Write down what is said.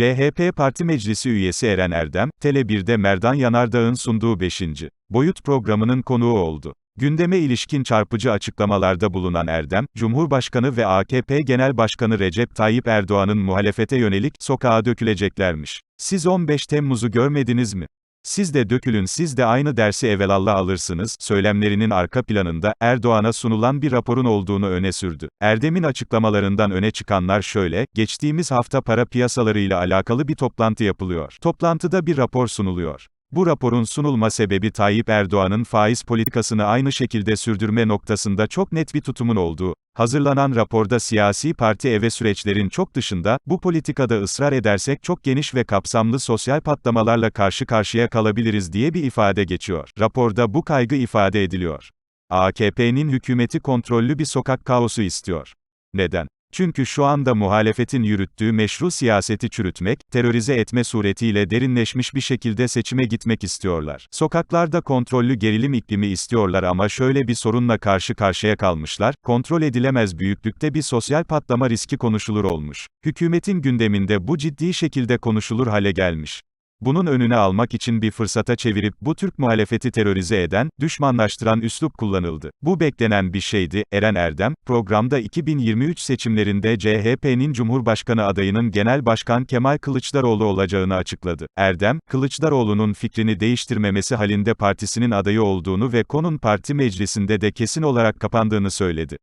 CHP Parti Meclisi üyesi Eren Erdem, Tele1'de Merdan Yanardağ'ın sunduğu 5. Boyut programının konuğu oldu. Gündeme ilişkin çarpıcı açıklamalarda bulunan Erdem, Cumhurbaşkanı ve AKP Genel Başkanı Recep Tayyip Erdoğan'ın muhalefete yönelik sokağa döküleceklermiş. Siz 15 Temmuz'u görmediniz mi? Siz de dökülün siz de aynı dersi evelallah alırsınız, söylemlerinin arka planında, Erdoğan'a sunulan bir raporun olduğunu öne sürdü. Erdem'in açıklamalarından öne çıkanlar şöyle, geçtiğimiz hafta para piyasalarıyla alakalı bir toplantı yapılıyor. Toplantıda bir rapor sunuluyor. Bu raporun sunulma sebebi Tayyip Erdoğan'ın faiz politikasını aynı şekilde sürdürme noktasında çok net bir tutumun olduğu. Hazırlanan raporda siyasi parti eve süreçlerin çok dışında, bu politikada ısrar edersek çok geniş ve kapsamlı sosyal patlamalarla karşı karşıya kalabiliriz diye bir ifade geçiyor. Raporda bu kaygı ifade ediliyor. AKP'nin hükümeti kontrollü bir sokak kaosu istiyor. Neden? Çünkü şu anda muhalefetin yürüttüğü meşru siyaseti çürütmek, terörize etme suretiyle derinleşmiş bir şekilde seçime gitmek istiyorlar. Sokaklarda kontrollü gerilim iklimi istiyorlar ama şöyle bir sorunla karşı karşıya kalmışlar, kontrol edilemez büyüklükte bir sosyal patlama riski konuşulur olmuş. Hükümetin gündeminde bu ciddi şekilde konuşulur hale gelmiş. Bunun önüne almak için bir fırsata çevirip bu Türk muhalefeti terörize eden, düşmanlaştıran üslup kullanıldı. Bu beklenen bir şeydi. Eren Erdem, programda 2023 seçimlerinde CHP'nin Cumhurbaşkanı adayının Genel Başkan Kemal Kılıçdaroğlu olacağını açıkladı. Erdem, Kılıçdaroğlu'nun fikrini değiştirmemesi halinde partisinin adayı olduğunu ve konun parti meclisinde de kesin olarak kapandığını söyledi.